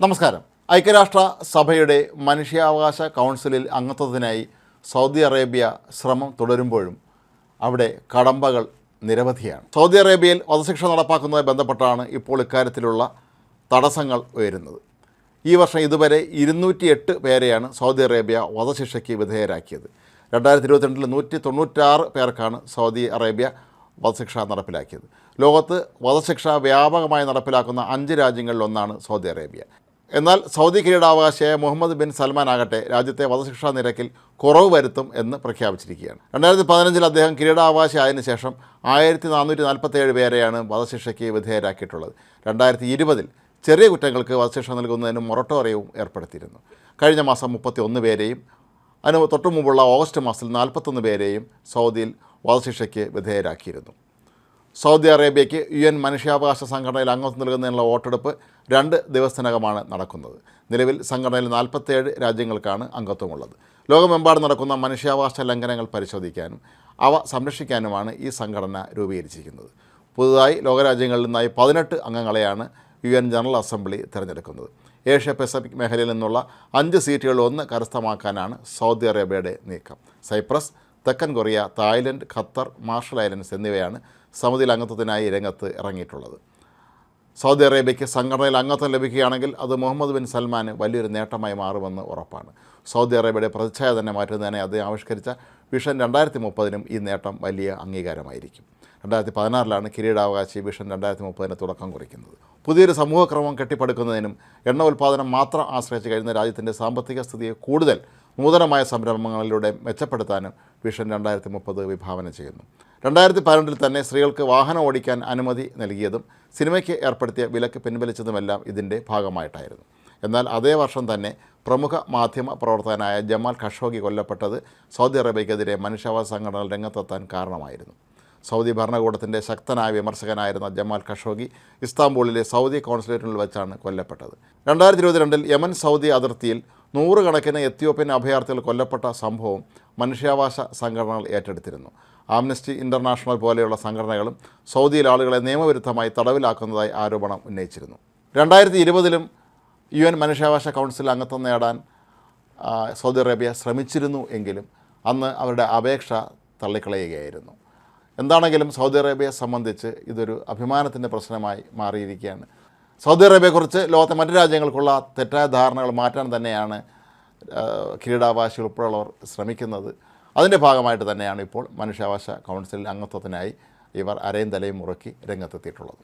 നമസ്കാരം. ഐക്യരാഷ്ട്ര സഭയുടെ മനുഷ്യാവകാശ കൗൺസിലിൽ അംഗത്വത്തിനായി സൗദി അറേബ്യ ശ്രമം തുടരുമ്പോഴും അവിടെ കടമ്പകൾ നിരവധിയാണ്. സൗദി അറേബ്യയിൽ വധശിക്ഷ നടപ്പാക്കുന്നതുമായി ബന്ധപ്പെട്ടാണ് ഇപ്പോൾ ഇക്കാര്യത്തിലുള്ള തടസ്സങ്ങൾ ഉയരുന്നത്. ഈ വർഷം ഇതുവരെ ഇരുന്നൂറ്റി എട്ട് പേരെയാണ് സൗദി അറേബ്യ വധശിക്ഷയ്ക്ക് വിധേയരാക്കിയത്. രണ്ടായിരത്തി ഇരുപത്തിരണ്ടിൽ നൂറ്റി തൊണ്ണൂറ്റാറ് പേർക്കാണ് സൗദി അറേബ്യ വധശിക്ഷ നടപ്പിലാക്കിയത്. ലോകത്ത് വധശിക്ഷ വ്യാപകമായി നടപ്പിലാക്കുന്ന അഞ്ച് രാജ്യങ്ങളിലൊന്നാണ് സൗദി അറേബ്യ. എന്നാൽ സൗദി കിരീടാവകാശിയായ മുഹമ്മദ് ബിൻ സൽമാൻ ആകട്ടെ രാജ്യത്തെ വധശിക്ഷാ നിരക്കിൽ കുറവ് വരുത്തും എന്ന് പ്രഖ്യാപിച്ചിരിക്കുകയാണ്. രണ്ടായിരത്തി പതിനഞ്ചിൽ അദ്ദേഹം കിരീടാവകാശി ആയതിനു ശേഷം ആയിരത്തി നാനൂറ്റി നാൽപ്പത്തേഴ് പേരെയാണ് വധശിക്ഷയ്ക്ക് വിധേയരാക്കിയിട്ടുള്ളത്. രണ്ടായിരത്തി ഇരുപതിൽ ചെറിയ കുറ്റങ്ങൾക്ക് വധശിക്ഷ നൽകുന്നതിന് മൊറട്ടോറിയവും ഏർപ്പെടുത്തിയിരുന്നു. കഴിഞ്ഞ മാസം മുപ്പത്തി ഒന്ന് പേരെയും അതിന് തൊട്ടു മുമ്പുള്ള ഓഗസ്റ്റ് മാസത്തിൽ നാൽപ്പത്തൊന്ന് പേരെയും സൗദിയിൽ വധശിക്ഷയ്ക്ക് വിധേയരാക്കിയിരുന്നു. സൗദി അറേബ്യയ്ക്ക് യു എൻ മനുഷ്യാവകാശ സംഘടനയിൽ അംഗത്വം നൽകുന്നതിനുള്ള വോട്ടെടുപ്പ് രണ്ട് ദിവസത്തിനകമാണ് നടക്കുന്നത്. നിലവിൽ സംഘടനയിൽ നാൽപ്പത്തേഴ് രാജ്യങ്ങൾക്കാണ് അംഗത്വമുള്ളത്. ലോകമെമ്പാടും നടക്കുന്ന മനുഷ്യാവകാശ ലംഘനങ്ങൾ പരിശോധിക്കാനും അവ സംരക്ഷിക്കാനുമാണ് ഈ സംഘടന രൂപീകരിച്ചിരിക്കുന്നത്. പുതുതായി ലോകരാജ്യങ്ങളിൽ നിന്നായി പതിനെട്ട് അംഗങ്ങളെയാണ് യു എൻ ജനറൽ അസംബ്ലി തിരഞ്ഞെടുക്കുന്നത്. ഏഷ്യ പസഫിക് മേഖലയിൽ നിന്നുള്ള അഞ്ച് സീറ്റുകളിൽ ഒന്ന് കരസ്ഥമാക്കാനാണ് സൗദി അറേബ്യയുടെ നീക്കം. സൈപ്രസ് തെക്കൻ Korea Thailand Qatar Marshall Islands എന്നിവയാണ് സമിതിയിൽ അംഗത്വത്തിനായി രംഗത്ത് ഇറങ്ങിയിട്ടുള്ളത്. സൗദി അറേബ്യയ്ക്ക് സംഘടനയിൽ അംഗത്വം ലഭിക്കുകയാണെങ്കിൽ അത് മുഹമ്മദ് ബിൻ സൽമാന് വലിയൊരു നേട്ടമായി മാറുമെന്ന് ഉറപ്പാണ്. സൗദി അറേബ്യയുടെ പ്രതിച്ഛായ തന്നെ മാറ്റുന്നതിനെ അദ്ദേഹം ആവിഷ്കരിച്ച വിഷൻ രണ്ടായിരത്തി മുപ്പതിനും ഈ നേട്ടം വലിയ അംഗീകാരമായിരിക്കും. രണ്ടായിരത്തി പതിനാറിലാണ് കിരീടാവകാശി വിഷൻ രണ്ടായിരത്തി മുപ്പതിന് തുടക്കം കുറിക്കുന്നത്. പുതിയൊരു സമൂഹക്രമം കെട്ടിപ്പടുക്കുന്നതിനും എണ്ണ ഉൽപ്പാദനം മാത്രം ആശ്രയിച്ച് കഴിയുന്ന രാജ്യത്തിന്റെ സാമ്പത്തിക സ്ഥിതിയെ കൂടുതൽ നൂതനമായ സംരംഭങ്ങളിലൂടെ മെച്ചപ്പെടുത്താനും വിഷൻ രണ്ടായിരത്തി മുപ്പത് വിഭാവന ചെയ്യുന്നു. രണ്ടായിരത്തി പന്ത്രണ്ടിൽ തന്നെ സ്ത്രീകൾക്ക് വാഹനം ഓടിക്കാൻ അനുമതി നൽകിയതും സിനിമയ്ക്ക് ഏർപ്പെടുത്തിയ വിലക്ക് പിൻവലിച്ചതുമെല്ലാം ഇതിന്റെ ഭാഗമായിട്ടായിരുന്നു. എന്നാൽ അതേ വർഷം തന്നെ പ്രമുഖ മാധ്യമ പ്രവർത്തകനായ ജമാൽ ഖഷോഗി കൊല്ലപ്പെട്ടത് സൗദി അറേബ്യക്കെതിരെ മനുഷ്യാവകാശ സംഘടനകൾ രംഗത്തെത്താൻ കാരണമായിരുന്നു. സൗദി ഭരണകൂടത്തിന്റെ ശക്തനായ വിമർശകനായിരുന്ന ജമാൽ ഖഷോഗി ഇസ്താംബൂളിലെ സൗദി കോൺസുലേറ്റിൽ വെച്ചാണ് കൊല്ലപ്പെട്ടത്. രണ്ടായിരത്തി ഇരുപത്തിരണ്ടിൽ യമൻ സൗദി അതിർത്തിയിൽ നൂറുകണക്കിന് എത്യോപ്യൻ അഭയാർത്ഥികൾ കൊല്ലപ്പെട്ട സംഭവം മനുഷ്യാവകാശ സംഘടനകൾ ഏറ്റെടുത്തിരുന്നു. ആംനസ്റ്റി ഇന്റർനാഷണൽ പോലെയുള്ള സംഘടനകളും സൗദിയിൽ ആളുകളെ നിയമവിരുദ്ധമായി തടവിലാക്കുന്നതായി ആരോപണം ഉന്നയിച്ചിരുന്നു. രണ്ടായിരത്തി ഇരുപതിലും യു എൻ മനുഷ്യാവകാശ കൗൺസിൽ അംഗത്വം നേടാൻ സൗദി അറേബ്യ ശ്രമിച്ചിരുന്നു എങ്കിലും അന്ന് അവരുടെ അപേക്ഷ തള്ളിക്കളയുകയായിരുന്നു. എന്താണെങ്കിലും സൗദി അറേബ്യയെ സംബന്ധിച്ച് ഇതൊരു അഭിമാനത്തിന്റെ പ്രശ്നമായി മാറിയിരിക്കുകയാണ്. സൗദി അറേബ്യയെക്കുറിച്ച് ലോകത്തെ മറ്റു രാജ്യങ്ങൾക്കുള്ള തെറ്റായ ധാരണകൾ മാറ്റാൻ തന്നെയാണ് കിരീടാവകാശികൾ ഉൾപ്പെടെയുള്ളവർ ശ്രമിക്കുന്നത്. അതിന്റെ ഭാഗമായിട്ട് തന്നെയാണ് ഇപ്പോൾ മനുഷ്യാവകാശ കൗൺസിലിൽ അംഗത്വത്തിനായി ഇവർ അരയും തലയും മുറുക്കി രംഗത്തെത്തിയിട്ടുള്ളത്.